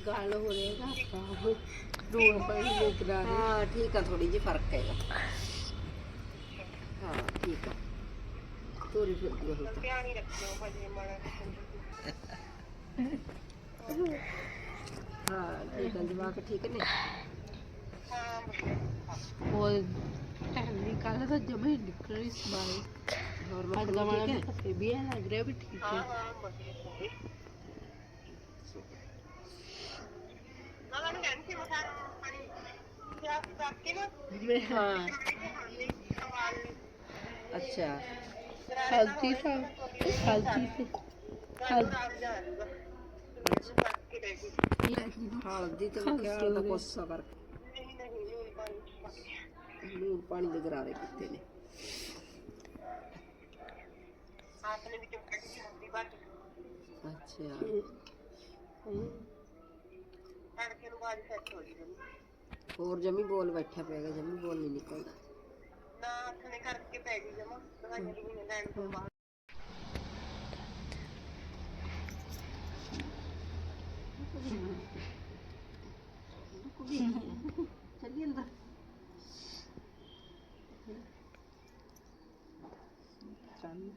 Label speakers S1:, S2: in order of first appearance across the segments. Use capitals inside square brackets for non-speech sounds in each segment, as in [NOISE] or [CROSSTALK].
S1: ਗਾਲ ਹੋ ਰਹੇਗਾ ਪਈ
S2: ਹਾਂ ਠੀਕ ਆ ਥੋੜੀ ਜਿਹੀ ਫ਼ਰਕ ਹੈਗਾ। ਹਾਂ ਠੀਕ ਆ। ਤੋਰੀ ਫਿਰਦੀ ਹੁਣ ਤਾਂ। ਹਾਂ ਠੀਕ ਆ ਜਵਾਕ ਠੀਕ ਨੇ?
S1: ਉਹ ਟੈਲੀ ਕੱਲ ਤਾਂ ਜਮੇ ਨਿਕਲ ਰਹੀ ਸਮਾਈ
S2: ਹੋਰ
S1: ਅੱਜ ਦਾ
S2: ਮਤਲਬ
S1: ਵਾਲਾ
S2: ਠੀਕ ਹੈ
S1: ਤੇ ਵੀ ਐਂ ਲੱਗ ਰਿਹਾ ਵੀ ਠੀਕ ਹੈ। ਜਿਵੇਂ
S2: ਹਾਂ ਅੱਛਾ
S1: ਹਲਦੀ ਤਾਂ ਹਲਦੀ ਤੇ ਹਲਦੀ
S2: ਹਲਦੀ ਤੇ ਕਿਹਾ ਦਾ ਕੋਸਾ ਕਰਕੇ ਲੂਣ ਪਾਣੀ ਦੇ ਗਰਾਰੇ ਕੀਤੇ ਨੇ ਅੱਛਾ ਹੋਰ ਜਮੀ ਬੋਲ ਬੈਠਾ ਪਿਆਗਾ ਜਮੀ ਬੋਲ ਨਹੀਂ ਨਿਕਲਦਾ ਚੱਲੀ ਅੰਦਰ
S1: ਚੰਨ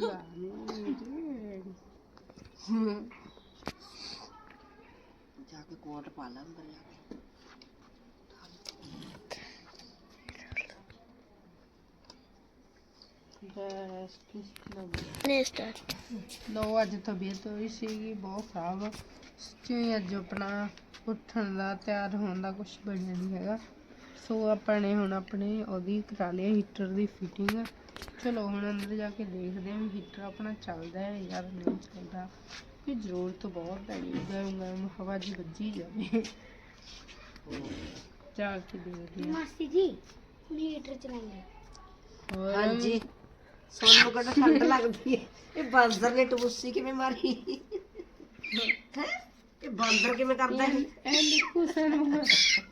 S2: ਜਾ ਕੇ ਕੋਟ ਪਾ ਲਾ ਅੰਦਰ ਜਾ ਕੇ
S3: ਨੇ ਸਟਾਰਟ
S1: ਲੋ ਅੱਜ ਤਬੀਅਤ ਹੋਈ ਸੀਗੀ, ਬਹੁਤ ਖਰਾਬ ਸੱਚੀ ਅੱਜ ਆਪਣਾ ਉੱਠਣ ਦਾ, ਤਿਆਰ ਹੋਣ ਦਾ ਕੁਝ ਬਣਿਆ ਨਹੀਂ ਹੈਗਾ। ਸੋ, ਆਪਾਂ ਨੇ ਹੁਣ ਆਪਣੇ ਉਹਦੀ ਕਰਾ ਲਿਆ ਹੀਟਰ ਦੀ ਫਿਟਿੰਗ ਚਲੋ, ਹੁਣ ਅੰਦਰ ਜਾ ਕੇ ਦੇਖਦੇ ਹਾਂ ਹੀਟਰ ਆਪਣਾ ਚੱਲਦਾ ਹੈ ਯਾਰ ਨਹੀਂ ਚੱਲਦਾ। ਕਿ ਜ਼ਰੂਰਤ ਬਹੁਤ ਪੈਣੀ ਹੈ ਗਰਮ ਗਰਮ ਹਵਾ ਜੀ ਵੱਜੀ ਜਾਵੇ ਜਾ ਕੇ ਦੇਖਦੇ ਹਾਂ
S3: ਮਾਸੀ ਜੀ ਹੀਟਰ ਚਲਾਉਂਗੇ
S1: ਹੋਰ
S2: ਹਾਂਜੀ ਸੋਨੂੰ ਕਿਹੜਾ ਠੰਡ ਲੱਗਦੀ ਹੈ ਇਹ ਬਾਂਦਰ ਨੇ ਟਬੂਸੀ ਕਿਵੇਂ ਮਾਰੀ ਹੈ ਇਹ ਬਾਂਦਰ ਕਿਵੇਂ ਕਰਦਾ ਹੈ
S1: ਇਹ ਨਿੱਕੂ ਸਾਨੂੰ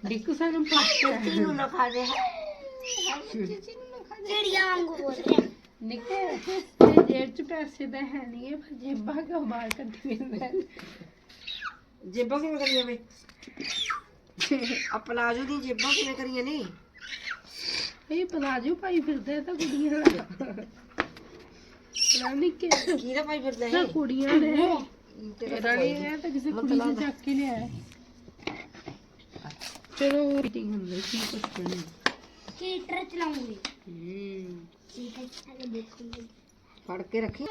S1: ਨਿੱਕੂ ਸਾਨੂੰ ਪੱਕਾ
S2: ਤੀਨੂੰ ਨਾ ਖਾ ਜੇ
S3: ਚਿੜੀਆਂ ਵਾਂਗੂ ਬੋਲ ਰਿਹਾ
S1: ਨਿੱਕੇ ਇਹ ਜੇਬ ਚ ਪੈਸੇ ਤਾਂ ਹੈ ਨਹੀਂ ਪਰ ਜੇਬਾਂ ਕੋ ਬਾਹਰ ਕੱਢੀ ਫਿਰਦਾ
S2: ਜੇਬਾਂ ਕਿਵੇਂ ਕਰੀਆਂ ਵੇ ਆ ਪਲਾਜੋ ਦੀ ਜੇਬਾਂ ਕਿਵੇਂ ਕਰੀਆਂ ਨੇ?
S1: ਇਹ ਪਲਾਜੋ ਪਾਈ ਫਿਰਦਾ ਤਾਂ ਕੁੜੀਆਂ ਦਾ। ਪਤਾ ਨਹੀਂ ਕਿ
S2: ਕਿਹਦਾ ਪਾਈ ਫਿਰਦਾ
S1: ਤਾਂ
S2: ਹੈ
S1: ਕੁੜੀਆਂ ਨੇ।
S2: ਤੇਰਾ
S1: ਨਹੀਂ ਹੈ ਤਾਂ ਕਿਸੇ ਕੁੜੀ ਨੇ ਚੱਕ ਕੇ ਲਿਆ। ਹੈ। ਚਲੋ ਮੀਟਿੰਗ ਹੁੰਦੀ ਸੀ ਕੁਝ ਬਣੀ
S3: ਹੀਟਰ ਚਲਾਉਂਗੇ
S1: ਹੂੰ।
S3: ਠੀਕ ਹੈ ਚਲੋ ਦੇਖੂਗੇ
S2: ਫੜ ਕੇ ਰੱਖੀ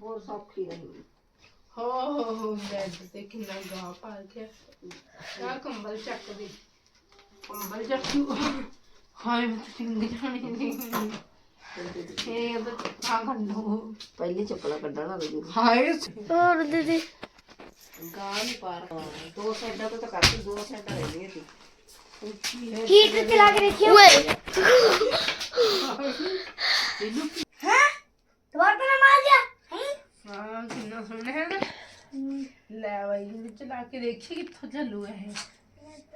S2: ਹੋਰ ਸੌਖੀ ਰਹੀ
S1: ਹੋ ਹੋ ਹੋ ਬੈਡ ਤੇ ਕਿੰਨਾ ਗਾ ਪਾ ਕੇ ਆ ਕੰਬਲ ਚੱਕ ਦੇ ਕੰਬਲ ਚੱਕੂ ਹਾਏ ਮੈਂ ਚਿੰਗੀ ਜਾਣੀ ਨਹੀਂ ਇਹ ਤਾਂ ਆ ਕੰਡੋ
S2: ਪਹਿਲੀ ਚੱਪਲਾਂ ਕੱਢਣ ਲੱਗ ਗਈ
S1: ਹਾਏ
S3: ਹੋਰ ਦੀਦੀ
S2: ਗਾਂ ਨਹੀਂ ਪਾਰ ਦੋ ਸਾਈਡਾਂ ਤੋਂ ਤਾਂ ਕਰਤੀ ਦੋ ਸਾਈਡਾਂ ਰਹਿੰਦੀਆਂ ਸੀ
S3: ਹੀਟਰ ਚਲਾ ਕੇ ਦੇਖਿਓ ਓਏ। ਦੁਬਾਰਾ ਤਾਂ ਨਾ ਮਾਰ ਗਿਆ ਹੈਂ?
S1: ਹਾਂ ਕਿੰਨਾ ਸੋਹਣਾ ਹੈ ਨਾ ਲੈ ਬਾਈ ਵਿੱਚ ਲਾ ਕੇ ਦੇਖੀ ਕਿੱਥੋਂ ਚੱਲੂ ਇਹ।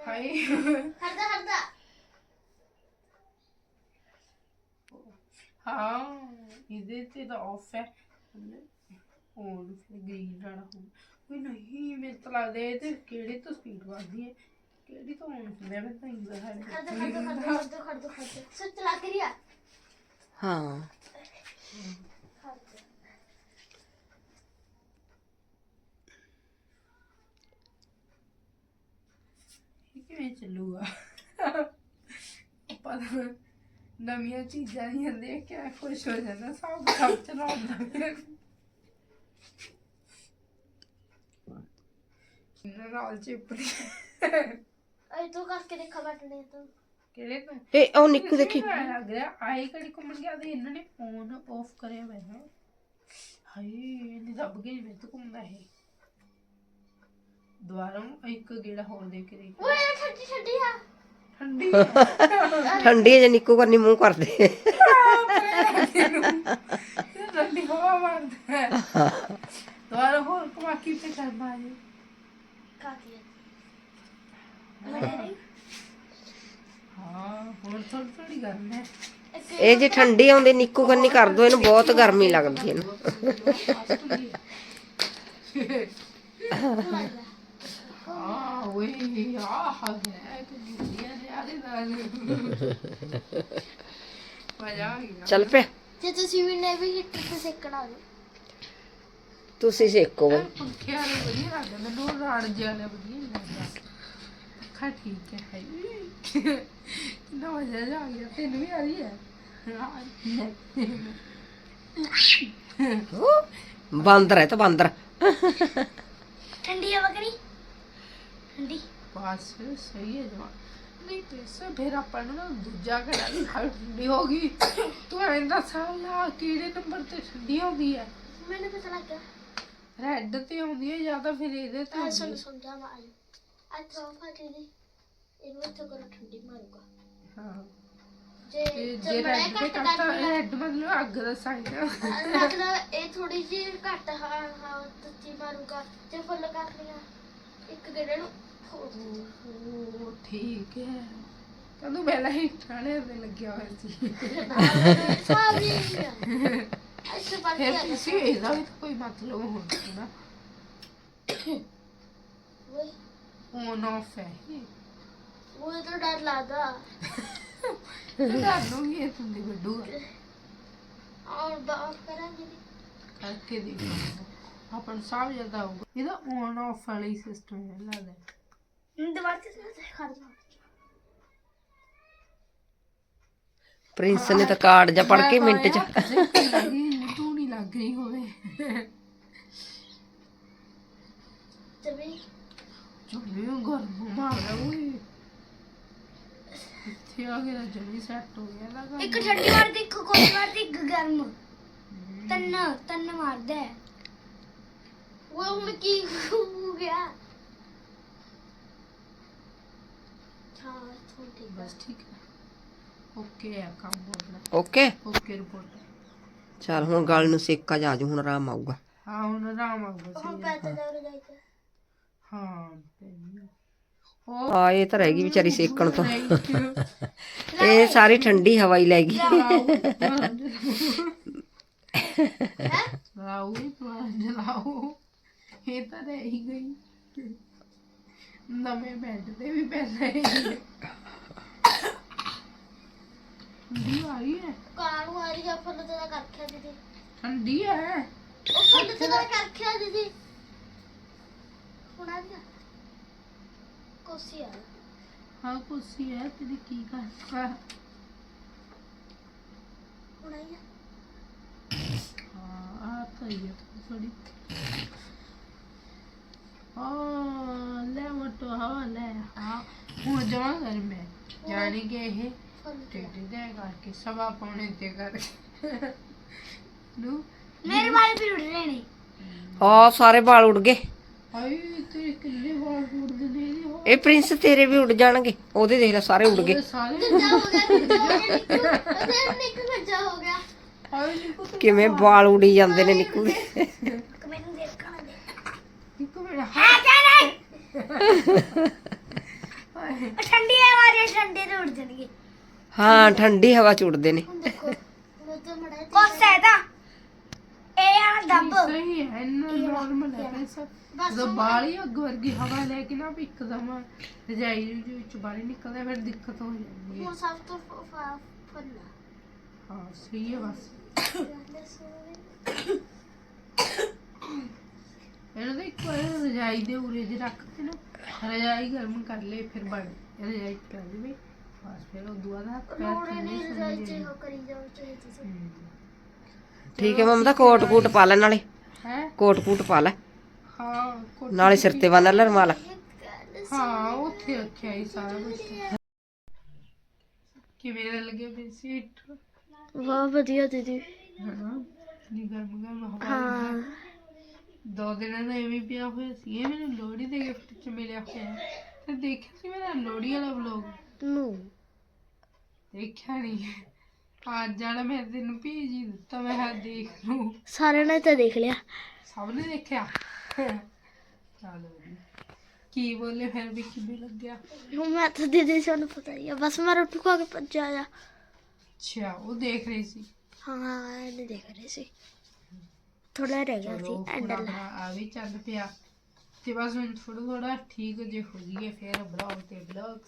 S1: ਹਾਏ।
S3: ਹਰਦਾ ਹਰਦਾ।
S1: ਹਾਂ ਇਹਦੇ ਤੇ ਤਾਂ ਆਫ ਹੈ ਔਨ ਫਿਰ ਗ੍ਰੀਨ ਰਾਣਾ ਹੋ ਕੋਈ ਨਹੀਂ ਮੇਰੇ ਤਾਂ ਲੱਗਦਾ ਇਹ ਤੇ ਕਿਹੜੀ ਤੋਂ ਸਪੀਡ ਵੱਧਦੀ ਹੈ ਕਿਹੜੀ ਤੋਂ ਹੁੰਦਾ ਮੈਂ ਤਾਂ ਇੰਗਲਿਸ਼
S3: ਖੜਦਾ ਖੜਦਾ ਖੜਦਾ ਖੜਦਾ ਖੜਦਾ ਖੜਦਾ ਸੋ ਚਲਾ ਕੇ ਰਿਆ
S2: ਹਾਂ।
S1: ਇਹ ਕਿਵੇਂ ਚੱਲੂਗਾ? ਪਤਾ ਨਵੀਆਂ ਚੀਜ਼ਾਂ ਹੀ ਦੇਖ ਕੇ ਖੁਸ਼ ਹੋ ਜਾਂਦਾ ਸਭ ਸਭ ਚਲਾਉਂਦਾ ਫਿਰ ਨਾਲ ਚਿਪੜੀ
S3: ਅਈ ਤੂੰ ਕੱਸ ਕੇ ਦੇਖਾ ਬਟਨੇ ਤੂੰ
S1: ਕਿਹੜੇ ਤੋਂ
S2: ਇਹ ਉਹ ਨਿੱਕੂ ਦੇਖੀ
S1: ਮੈਨੂੰ ਐਂ ਲੱਗ ਰਿਹਾ ਆਈ ਘੜੀ ਘੁੰਮਣ ਗਿਆ ਤੇ ਇਹਨਾਂ ਨੇ ਫੋਨ ਆਫ ਕਰਿਆ ਹੋਇਆ ਹੈ ਹਾਏ ਇਹਨੇ ਦੱਬ ਕੇ ਮੇਰੇ ਤੋਂ ਘੁੰਮਦਾ ਹੈ ਦੁਬਾਰਾ ਇੱਕ ਗੇੜਾ ਹੋਰ ਦੇ ਕੇ ਦੇਖ
S3: ਓਏ ਛੱਡੀ ਛੱਡੀ ਆ
S1: ਠੰਡੀ
S2: ਠੰਡੀ ਜੇ ਨਿੱਕੂ ਕਰਨੀ ਮੂੰਹ ਕਰਦੇ
S1: ਠੰਡੀ ਹਵਾ ਮਾਰਦਾ ਹੈ ਦੁਬਾਰਾ ਹੋਰ ਘੁਮਾ ਕੇ ਤੇ ਕਰ ਮਾਰੇ
S3: ਕਾਕੀ
S1: ਹਾਂ। ਹੁਣ ਥੋੜੀ ਥੋੜੀ ਗੱਲ ਹੈ।
S2: ਇਹ ਜੇ ਠੰਡੀ ਆਉਂਦੀ ਨਿੱਕੂ ਕੰਨੀ ਕਰ ਦੋ ਇਹਨੂੰ ਬਹੁਤ ਗਰਮੀ ਲੱਗਦੀ ਇਹਨੂੰ।
S1: ਆ ਓਏ ਆ ਹੈ ਕਿ ਦੁਨੀਆ ਦੇ ਆਲੇ ਨਾਲ [LAUGHS] ਮਜ਼ਾ ਆ ਗਿਆ।
S2: ਚੱਲ ਪਿਆ।
S3: ਜੇ ਤੁਸੀਂ ਵੀ ਨੇ ਵੀ ਹੀਟਰ ਤੇ ਸੇਕਣਾ ਹੋ
S2: ਤੁਸੀਂ ਸੇਕੋ। ਬਈ।
S1: ਪੰਖੇ ਵਾਲੇ ਵਧੀਆ ਲੱਗਦੇ ਮੈਨੂੰ ਰਾਣ ਜਿਹੇ ਵਾਲੇ ਵਧੀਆ ਨੀ ਲੱਗਦਾ। ਅੱਖਾਂ ਠੀਕ ਹੈ ਹਾਈ ਕਿੰਨਾ ਮਜ਼ਾ ਜਿਹਾ ਆ ਗਿਆ ਤੈਨੂੰ ਵੀ ਆ ਰਹੀ ਹੈ?
S2: ਬਾਂਦਰ ਹੈ ਤਾਂ ਬਾਂਦਰ।
S3: ਠੰਡੀ ਹਵਾ ਕਰੀ। ਠੰਡੀ।
S1: ਬਸ ਸਹੀ ਹੈ ਜਮਾ ਨਹੀਂ ਤੇ ਸੋ ਫਿਰ ਆਪਾਂ ਨੂੰ ਨਾ ਦੂਜਾ ਘੜਾ ਵੀ ਠੰਡੀ ਹੋ ਗਈ। ਤੂੰ ਐਂਦਾ ਸਾਲਾ ਕਿਹੜੇ ਨੰਬਰ ਤੇ ਠੰਡੀ ਹੁੰਦੀ ਹੈ?
S3: ਮੈਨੂੰ ਪਤਾ ਲੱਗ
S1: ਰੈੱਡ ਤੇ ਹੁੰਦੀ ਹੈ ਜਾਂ ਤਾਂ ਫਿਰ ਇਹਦੇ ਤੇ
S3: ਆ
S1: ਹੁੰਦੀ
S3: ਸੁਣ
S1: ਹੈ?
S3: ਸੁਣ ਜਾ ਆਵਾਜ਼ ਆ ਥਰੋ ਫਾਟੀ ਦੀ ਇਹਨੂੰ ਇੱਥੇ ਕਰੋ ਠੰਡੀ ਮਾਰੂਗਾ।
S1: ਹਾਂ।
S3: ਜੇ
S1: ਤੇ
S3: ਜੇ ਬੜਾ
S1: ਰੈੱਡ ਤੇ
S3: ਘੱਟ
S1: ਕਰਤਾ
S3: ਕਰਨਾ
S1: ਰੈੱਡ ਮਤਲਬ ਅੱਗ ਦਾ ਸਾਈਨ
S3: ਲੱਗਦਾ ਇਹ ਥੋੜੀ ਜਿਹੀ ਘੱਟ ਹਾਂ ਹਾਂ ਤੱਤੀ ਮਾਰੂਗਾ। ਜੇ ਫੁੱਲ ਕਰ ਲਿਆ ਇੱਕ ਗੇੜੇ ਨੂੰ
S1: ਉਹ ਠੀਕ ਹੈ। ਕਦੋਂ ਪਹਿਲਾਂ ਹੀ ਠਾਣੇ ਤੇ ਲੱਗਿਆ ਹੋਇਆ ਸੀ।
S3: ਪਰ
S1: ਫਿਰ ਤੁਸੀਂ ਇਹਦਾ ਵੀ ਕੋਈ ਮਤਲਬ ਹੁੰਦਾ ਨਾ।
S3: ਓਏ।
S1: ਔਨ ਆਫ ਹੈ। ਇਹ
S3: ਉਹ ਤਾਂ ਡਰ ਲੱਗਦਾ।
S1: ਤੇ ਤੁਹਾਨੂੰ ਵੀ ਇਹ ਤੁੰਦੀ ਵੱਡੂਗਾ
S3: ਔਰ ਬਾਫ ਕਰਾਂਗੇ ਜੀ।
S1: ਕਰਕੇ ਦੇਖੋ ਆਪਾਂ ਨੂੰ ਸਭ ਜ਼ਿਆਦਾ ਆਊਗਾ। ਇਹਦਾ ਔਨ ਆਫ ਵਾਲਾ ਸਿਸਟਮ ਹੈ ਲੱਗਦਾ
S3: ਦੁਬਾਰਾ ਤੇ ਖੜ ਜਾ।
S2: ਪ੍ਰਿੰਸ ਨੇ ਤਾਂ ਕਾਰਡ ਜਾਂ ਪੜ ਕੇ ਮਿੰਟ ਚ
S1: ਲੱਗ ਰਹੀ ਹੋਵੇ।
S3: ਤੇ ਵੀ
S1: ਜਮੀ ਗਰਮ ਮਾਰਦਾ ਓਏ। ਇੱਥੇ ਆ ਗਿਆ ਜਮੀ ਸੈੱਟ ਹੋ ਗਿਆ ਲਗਾ
S3: ਇੱਕ ਠੰਡੀ ਮਾਰਦੀ ਇੱਕ ਕੋਲੀ ਮਾਰਦੀ ਇੱਕ ਗਰਮ। ਤੰਨ ਤੰਨ ਮਾਰਦਾ ਹੈ। ਉਹ ਹੁਣ ਕੀ ਹੋ ਗਿਆ? ਹਾਂ ਥੋੜੀ ਠੀਕ
S1: ਬਸ ਠੀਕ ਹੈ ਓਕੇ ਹੈ ਕੰਮ ਆਪਣਾ
S2: ਓਕੇ।
S1: Okay report.
S2: ਚੱਲ ਹੁਣ ਗੱਲ ਨੂੰ ਸੇਕਾ ਜਾ ਜੂ ਹੁਣ ਆਰਾਮ ਆਊਗਾ।
S1: ਹਾਂ ਹੁਣ ਆਰਾਮ ਆਊਗਾ
S3: ਹੁਣ
S1: ਸਹੀ
S3: ਪੈਸੇ ਦਾ ਉਰੇ ਜਾਈਦਾ।
S1: ਹਾਂ ਉਹ
S2: ਆ ਇਹ ਤਾਂ ਰਹਿ ਗਈ ਵਿਚਾਰੀ ਸੇਕਣ ਤੋਂ।
S1: ਥੈਂਕ ਯੂ
S2: ਇਹ ਸਾਰੀ ਠੰਡੀ ਹਵਾ ਹੀ ਲੈ ਗਈ।
S1: ਲਾਓ ਦੁਆਰਾ ਜਲਾਓ। ਇਹ ਤਾਂ ਰਹਿ ਹੀ ਗਈ। ਨਵੇਂ ਬੈੱਡ ਤੇ ਵੀ ਪੈਸੇ। ਠੰਡੀ ਆ ਰਹੀ ਹੈ।
S3: ਕਾਣੂ ਆ ਰਹੀ ਆ? ਫੁੱਲ ਤੇ ਦਾ ਕਰਖਿਆ ਦੀਦੀ।
S1: ਠੰਡੀ ਹੈ।
S3: ਉਹ ਫੁੱਲ ਤੇ ਦਾ ਕਰਖਿਆ ਦੀਦੀ। ਹੁਣ ਆ ਗਿਆ ਕੋਸੀ ਆ
S1: ਹਾਂ ਕੁਰਸੀ ਹੈ। ਤੇਰੀ ਕੀ ਕਰਦਾ
S3: ਹੁਣ ਆ? ਗਿਆ
S1: ਹਾਂ ਆ ਤਾਂ ਹੀ ਹੈ ਥੋੜੀ ਆ ਲੈ ਮਟੋ ਹਵਾ ਲੈ। ਹਾਂ ਹੁਣ ਜਮਾ ਕਰ ਮੈਂ। ਜਾਣੀ ਕਿ ਇਹ। ਟੇਡੇ ਦੇ ਕਰਕੇ ਸਵਾ ਪੌਣੇ ਤੇ ਕਰਕੇ। ਨੂੰ
S3: ਮੇਰੇ ਵਾਲੇ ਵੀ ਉੱਡ ਰਹੇ ਨੇ।
S2: ਆ ਸਾਰੇ ਵਾਲ ਉੱਡ ਗਏ।
S1: ਹਾਏ ਤੇਰੇ ਕਿੰਨੇ ਵਾਲ ਉੱਡਦੇ ਨੇ ਇਹਦੇ ਹੋ
S2: ਇਹ ਪ੍ਰਿੰਸ ਤੇਰੇ ਵੀ ਉੱਡ ਜਾਣਗੇ। ਉਹਦੇ ਦੇਖ ਲੈ ਸਾਰੇ ਉੱਡ ਗਏ।
S1: ਸਾਰੇ
S3: ਹੋ ਗਿਆ ਹੋ ਨਿੱਕੂ। ਹੋ ਗਿਆ।
S1: ਹਾਏ ਨਿੱਕੂ ਤੂੰ
S2: ਕਿਵੇਂ ਵਾਲ। ਉੜੀ ਜਾਂਦੇ ਨੇ ਨਿੱਕੂ ਦੇ।
S3: ਮੈਨੂੰ ਦੇਖਣਾ ਦੇ।
S1: ਨਿੱਕੂ ਮੇਰਾ
S3: ਆ ਜਾ ਨਹੀਂ [LAUGHS]
S1: ਹਾਏ।
S3: ਠੰਡੀ ਹਵਾ ਦੇ ਠੰਡੇ ਤੇ ਉੱਡ ਜਾਣਗੇ।
S2: ਹਾਂ ਠੰਡੀ ਹਵਾ ਚ ਉੱਡਦੇ ਨੇ
S3: ਕੋਸਾ ਤਾਂ। ਇਹ ਆ ਡੱਬ
S1: ਸਹੀ ਹੈ ਨਾਰਮਲ ਹੈ ਪੈਸਾ
S3: ਬਸ।
S1: ਜਦੋਂ ਬਾਲੀ ਅੱਗ ਵਰਗੀ ਹਵਾ ਲੈ ਕੇ ਨਾ ਵੀ ਇੱਕਦਮ ਰਜਾਈ ਦੇ ਵਿੱਚ ਬਾਹਰ ਨਿਕਲਦਾ ਫਿਰ ਦਿੱਕਤ ਹੋ ਜਾਂਦੀ ਹੈ।
S3: ਹੁਣ ਸਭ ਤੋਂ ਫ- ਫ- ਫੁੱਲਾ।
S1: ਹਾਂ ਸਹੀ ਹੈ ਬਸ। ਇਹਨਾਂ ਦੇ ਇੱਕ ਵਾਰ ਰਜਾਈ ਦੇ ਉਰੇ ਜੇ ਰੱਖ ਕੇ ਨਾ ਰਜਾਈ ਗਰਮ ਕਰ ਲੈ ਫਿਰ ਬਣ ਰਜਾਈ ਕਰ ਦੇ
S2: ਠੀਕ ਹੈ ਮਮਤਾ ਕੋਟ ਕੂਟ ਪਾ ਲੈ ਨਾਲੇ।
S1: ਹੈ?
S2: ਕੋਟ ਕੂਟ ਪਾ ਲੈ।
S1: ਹਾਂ ਕੋਟੀ
S2: ਨਾਲੇ ਸਿਰ ਤੇ ਬੰਨ ਲੈ ਰਮਾਲ।
S1: ਹਾਂ ਉੱਥੇ ਰੱਖਿਆ ਹੀ ਸਾਰਾ ਕੁਝ ਕਿਵੇਂ ਦਾ ਲੱਗੇ ਫਿਰ ਸੀਟ?
S3: ਵਾਹ ਵਧੀਆ ਦੀਦੀ।
S1: ਹਨਾ? ਨੀ ਗਰਮ ਗਰਮ ਹਵਾ
S3: ਹਾਂ।
S1: ਦੋ ਦਿਨਾਂ ਦਾ ਐਵੇਂ ਪਿਆ ਹੋਇਆ ਸੀ ਇਹ ਮੈਨੂੰ ਲੋਹੜੀ ਦੇ ਗਿਫਟ ਚ ਮਿਲਿਆ ਹੋਇਆ। ਹੈ। ਤੇ ਦੇਖਿਆ ਸੀ ਮੇਰਾ ਲੋਹੜੀ ਵਾਲਾ ਵਲੌਗ
S3: ਨੂੰ।
S1: ਦੇਖਿਆ ਨਹੀਂ ਅੱਜ ਵਾਲਾ ਮੈਂ ਤੈਨੂੰ ਭੇਜ ਹੀ ਦਿੱਤਾ ਮੈਂ ਕਿਹਾ ਦੇਖ ਲੂ
S3: ਸਾਰਿਆਂ ਨੇ ਤਾਂ ਦੇਖ ਲਿਆ।
S1: ਸਭ ਨੇ ਦੇਖਿਆ? ਚਲੋ ਜੀ। ਕੀ ਬੋਲੇ ਫਿਰ ਵੀ ਕਿਵੇਂ ਲੱਗਿਆ?
S3: ਹੁਣ ਮੈਂ ਤਾਂ ਦੀਦੀ ਸਾਨੂੰ ਪਤਾ ਹੀ ਆ ਬਸ ਮੈਂ ਰੋਟੀ ਖਾ ਕੇ ਭੱਜਿਆ ਜਾ
S1: ਅੱਛਾ ਉਹ ਦੇਖ ਰਹੀ ਸੀ?
S3: ਹਾਂ ਇਹਨੇ ਦੇਖ ਰਹੇ ਸੀ। ਥੋੜਾ ਰਹਿ ਗਿਆ
S1: ਚਲੋ
S3: ਸੀ
S1: ਆਪਣਾ ਆ ਵੀ ਚੱਲ ਪਿਆ। ਤੇ ਬਸ ਹੁਣ ਥੋੜਾ ਥੋੜਾ ਠੀਕ ਜੇ ਹੋ ਗਈ ਹੈ ਫਿਰ ਬਲੌਗ ਤੇ ਬਲੌਗ